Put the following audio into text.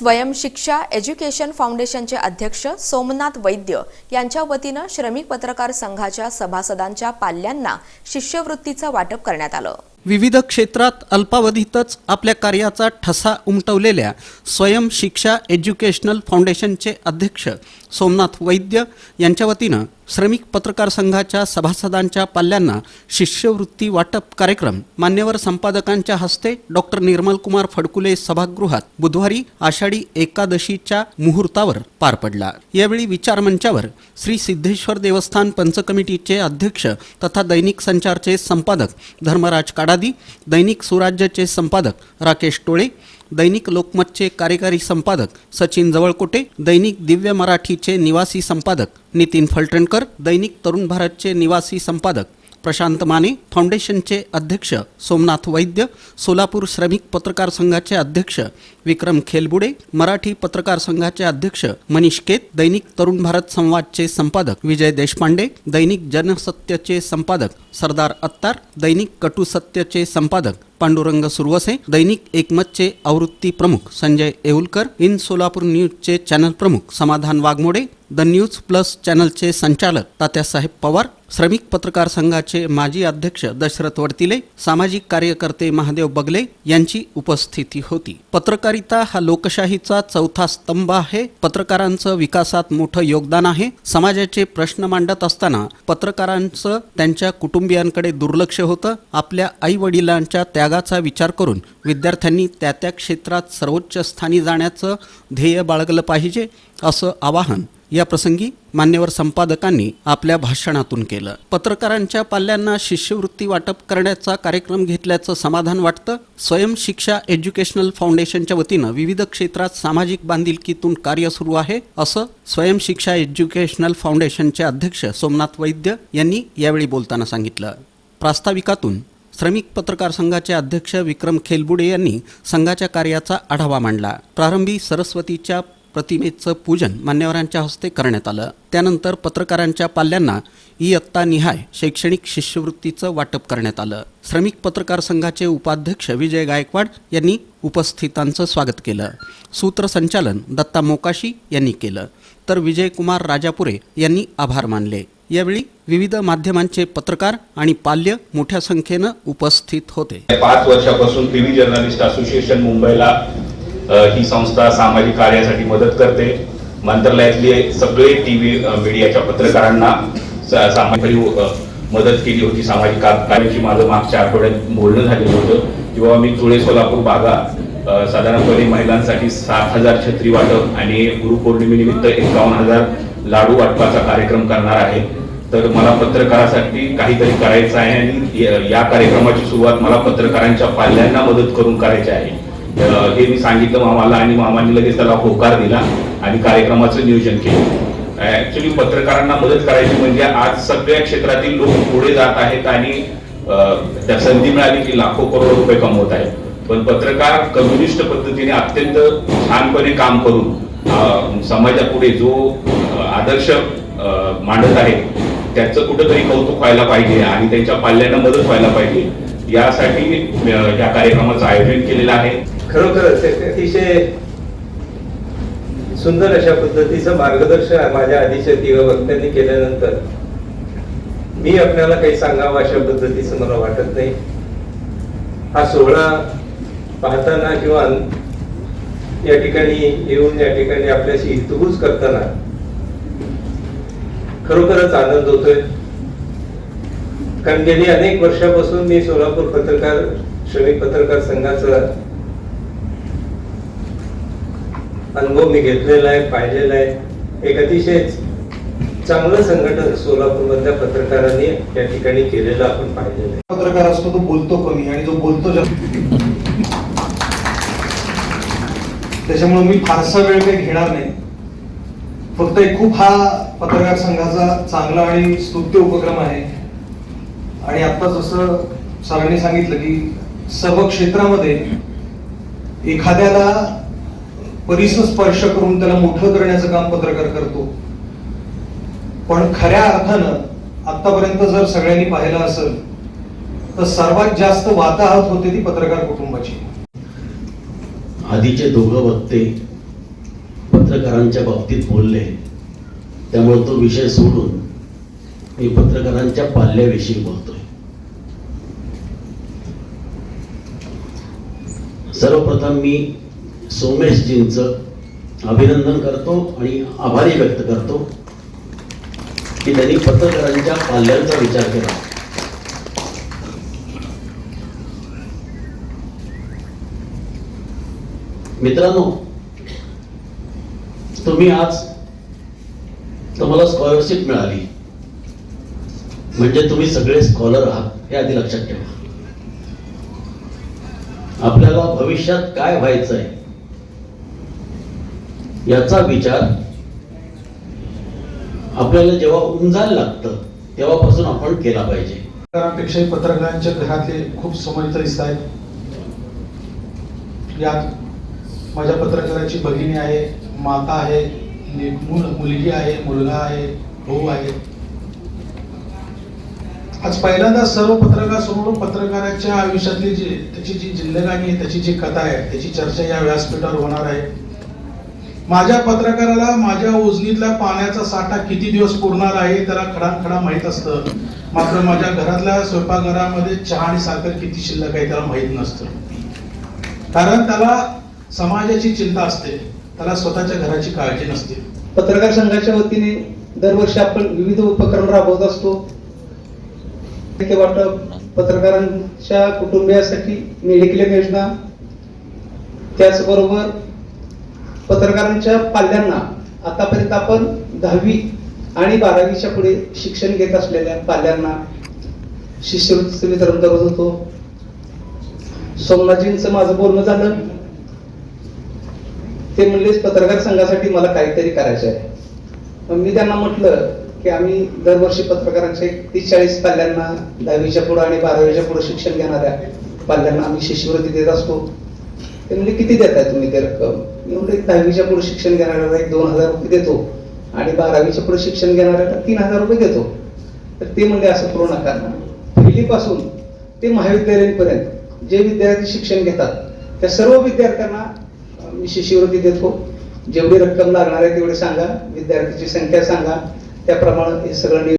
स्वयंशिक्षा education फाउंडेशनचे अध्यक्ष सोमनाथ वैद्य यांच्या वतीनं श्रमिक पत्रकार संघाच्या सभासदांच्या पाल्यांना शिष्यवृत्तीचं वाटप करण्यात आलं. विविध क्षेत्रात अल्पावधीतच आपल्या कार्याचा ठसा उमटवलेल्या स्वयं शिक्षा एज्युकेशनल फाउंडेशनचे अध्यक्ष सोमनाथ वैद्य यांच्या वतीनं श्रमिक पत्रकार संघाच्या सभासदांच्या पाल्यांना शिष्यवृत्ती वाटप कार्यक्रम. मान्यवर संपादकांच्या हस्ते डॉक्टर निर्मलकुमार फडकुले सभागृहात बुधवारी आषाढी एकादशीच्या मुहूर्तावर पार पडला. यावेळी विचारमंचावर श्री सिद्धेश्वर देवस्थान पंचकमिटीचे अध्यक्ष तथा दैनिक संचारचे संपादक धर्मराज काडादी दैनिक सुराज्यचे संपादक राकेश टोळे दैनिक लोकमतचे कार्यकारी संपादक सचिन जवळकोटे दैनिक दिव्य मराठीचे निवासी संपादक नितीन फलटणकर दैनिक तरुण भारतचे निवासी संपादक प्रशांत माने फाउंडेशनचे अध्यक्ष सोमनाथ वैद्य सोलापूर श्रमिक पत्रकार संघाचे अध्यक्ष विक्रम खेलबुडे मराठी पत्रकार संघाचे अध्यक्ष मनीष केत दैनिक तरुण भारत संवादचे संपादक विजय देशपांडे दैनिक जनसत्यचे संपादक सरदार अत्तार दैनिक कटुसत्यचे संपादक पांडुरंग सुरवसे दैनिक एकमतचे आवृत्ती प्रमुख संजय येऊलकर इन सोलापूर न्यूजचे चॅनल प्रमुख Samadhan Waghmode the news plus चॅनलचे संचालक तात्यासाहेब पवार श्रमिक पत्रकार संघाचे माजी अध्यक्ष दशरथ वडतिले सामाजिक कार्यकर्ते महादेव बगले यांची उपस्थिती होती. पत्रकारिता हा लोकशाहीचा चौथा स्तंभ आहे. पत्रकारांचं विकासात मोठं योगदान आहे. समाजाचे प्रश्न मांडत असताना पत्रकारांचं त्यांच्या कुटुंबियांकडे दुर्लक्ष होतं. आपल्या आई वडिलांच्या त्यागाचा विचार करून विद्यार्थ्यांनी त्या त्या क्षेत्रात सर्वोच्च स्थानी जाण्याचं ध्येय बाळगलं पाहिजे असं आवाहन या प्रसंगी मान्यवर संपादकांनी आपल्या भाषणातून केलं. पत्रकारांच्या पाल्यांना शिष्यवृत्ती वाटप करण्याचा कार्यक्रम घेतल्याचं समाधान वाटतं. स्वयंशिक्षा एज्युकेशनल फाउंडेशनच्या वतीनं विविध क्षेत्रात सामाजिक बांधिलकीतून कार्य सुरू आहे असं स्वयंशिक्षा एज्युकेशनल फाउंडेशनचे अध्यक्ष सोमनाथ वैद्य यांनी यावेळी बोलताना सांगितलं. प्रास्ताविकातून श्रमिक पत्रकार संघाचे अध्यक्ष विक्रम खेलबुडे यांनी संघाच्या कार्याचा आढावा मांडला. प्रारंभी सरस्वतीच्या प्रतिमेचं पूजन मान्यवरांच्या हस्ते करण्यात आलं. त्यानंतर पत्रकारांच्या पाल्यांना इयत्ता निहाय शैक्षणिक शिष्यवृत्तीचं वाटप करण्यात आलं. श्रमिक पत्रकार संघाचे उपाध्यक्ष विजय गायकवाड यांनी उपस्थितांचं स्वागत केलं. सूत्रसंचालन दत्ता मोकाशी यांनी केलं. तर विजयकुमार राजापुरे यांनी आभार मानले. यावेळी विविध माध्यमांचे पत्रकार आणि पाल्य मोठ्या संख्येनं उपस्थित होते. पाच वर्षापासून टीव्ही जर्नलिस्ट असोसिएशन मुंबईला ही संस्था सामाजिक कार्यासाठी मदत करते. मंत्रालयातले सगळे टीव्ही मीडियाच्या पत्रकारांना सामाजिक मदत केली होती. सामाजिक कार्याची माझं मागच्या आठवड्यात बोलणं झालेलं होतं. किंवा मी धुळे सोलापूर भागात साधारणपणे महिलांसाठी सात हजार छत्री वाटप आणि गुरुपौर्णिमेनिमित्त एकावन्न हजार लाडू वाटपाचा कार्यक्रम करणार आहे. तर मला पत्रकारासाठी काहीतरी करायचं आहे आणि या- कार्यक्रमाची सुरुवात मला पत्रकारांच्या पाल्यांना मदत करून करायची आहे. हे मी सांगितलं मामाला आणि मामाने लगेच त्याला होकार दिला आणि कार्यक्रमाचं नियोजन केलं. ऍक्च्युली पत्रकारांना मदत करायची म्हणजे आज सगळ्या क्षेत्रातील लोक पुढे जात आहेत आणि त्या संधी मिळाली की लाखो करोड रुपये कमवत आहेत. पण पत्रकार कम्युनिस्ट पद्धतीने अत्यंत छानपणे काम करून समाजापुढे जो आदर्श मांडत आहे त्याचं कुठंतरी कौतुक व्हायला पाहिजे आणि त्यांच्या पाल्यांना मदत व्हायला पाहिजे. यासाठी या कार्यक्रमाचं आयोजन केलेलं आहे. खरोखरच एक अतिशय सुंदर अशा पद्धतीचं मार्गदर्शन माझ्या आधीच्या तिघ वक्त्यांनी केल्यानंतर मी आपल्याला काही सांगावं अशा पद्धतीचं मला वाटत नाही. हा सोहळा पाहताना किंवा या ठिकाणी येऊन या ठिकाणी आपल्याशी हितगुज करताना खरोखरच आनंद होतोय. कारण गेली अनेक वर्षापासून मी सोलापूर पत्रकार श्रमिक पत्रकार संघाचा अनुभव मी घेतलेला आहे पाहिलेला आहे. एक अतिशय चांगलं संघटन सोलापूर मधल्या पत्रकारांनी या ठिकाणी केलेलं आपण पाहिलेलं आहे. पत्रकार असतो तो बोलतो कमी आणि जो बोलतो जास्त. त्याच्यामुळे मी फारसा वेळ काही घेणार नाही. फक्त एक खूप हा पत्रकार संघाचा चांगला आणि स्तुत्य उपक्रम आहे. आणि आता जसं सरांनी सांगितलं की सर्व क्षेत्रामध्ये एखाद्याला परिस स्पर्श करून त्याला मोठं करण्याचं काम पत्रकार करतो. पण खऱ्या अर्थानं आतापर्यंत जर सगळ्यांनी पाहिलं असेल तर सर्वात जास्त वाताहत होते ती पत्रकार कुटुंबाची. आधीचे दोघं वक्ते पत्रकारांच्या बाबतीत बोलले. त्यामुळे तो विषय सोडून मी पत्रकारांच्या पाल्याविषयी बोलतोय. सर्वप्रथम मी सोमेशजींचं अभिनंदन करतो आणि आभारी व्यक्त करतो की त्यांनी पत्रकारांच्या पाल्यांचा विचार केला. मित्रांनो तुम्ही आज तुम्हाला स्कॉलरशिप मिळाली. म्हणजे तुम्ही सगळे स्कॉलर आहात हे आधी लक्षात ठेवा. आपल्याला भविष्यात काय व्हायचं आहे याचा विचार आपल्याला जेव्हा उमजायला लागतं तेव्हापासून आपण केला पाहिजे. पत्रकारांपेक्षाही पत्रकारांच्या घरातले खूप समर्थ आहेत. यात माझ्या पत्रकाराची भगिनी आहे माता आहे नि- मुलगी आहे मुलगा आहे भाऊ आहे. आज पहिल्यांदा सर्व पत्रकार समोर पत्रकाराच्या आयुष्यातली जी त्याची जी जिल्हेगाणी आहे त्याची जी कथा आहे त्याची चर्चा या व्यासपीठावर होणार आहे. माझ्या पत्रकाराला माझ्या उजनीतल्या पाण्याचा साठा किती दिवस पुरणार आहे त्याला खडाखडा माहीत असतं. मात्र माझ्या घरातल्या स्वयंपाकघरामध्ये चहा आणि साखर किती शिल्लक आहे त्याला माहीत नसतं. कारण त्याला समाजाची चिंता असते. त्याला स्वतःच्या घराची काळजी नसते. पत्रकार संघाच्या वतीने दरवर्षी आपण विविध उपक्रम राबवत असतो. ते वाटप पत्रकारांच्या कुटुंबियासाठी मेडिक्लेम योजना त्याचबरोबर पत्रकारांच्या पाल्यांना आतापर्यंत आपण दहावी आणि बारावीच्या पुढे शिक्षण घेत असलेल्या पाल्यांना शिष्यवृत्तीचं वितरण करत होतो. सोमनाथजींचं माझं बोलणं झालं. ते म्हणलेच पत्रकार संघासाठी मला काहीतरी करायचं आहे. मग मी त्यांना म्हटलं की आम्ही दरवर्षी पत्रकारांच्या तीस चाळीस पाल्यांना दहावीच्या पुढे आणि बारावीच्या पुढे शिक्षण घेणाऱ्या पाल्यांना आम्ही शिष्यवृत्ती देत असतो. ते म्हणजे किती देताय तुम्ही ते रक्कम? एक दहावीच्या पुढे शिक्षण घेणाऱ्याला एक दोन हजार रुपये देतो आणि बारावीच्या पुढे शिक्षण घेणाऱ्याला तीन हजार रुपये देतो. तर ते म्हणजे असं करू नका पहिलीपासून ते महाविद्यालयीनपर्यंत जे विद्यार्थी शिक्षण घेतात त्या सर्व विद्यार्थ्यांना मी शिष्यवृत्ती देतो. जेवढी रक्कम लागणार आहे तेवढी सांगा विद्यार्थ्याची संख्या सांगा त्याप्रमाणे हे सगळं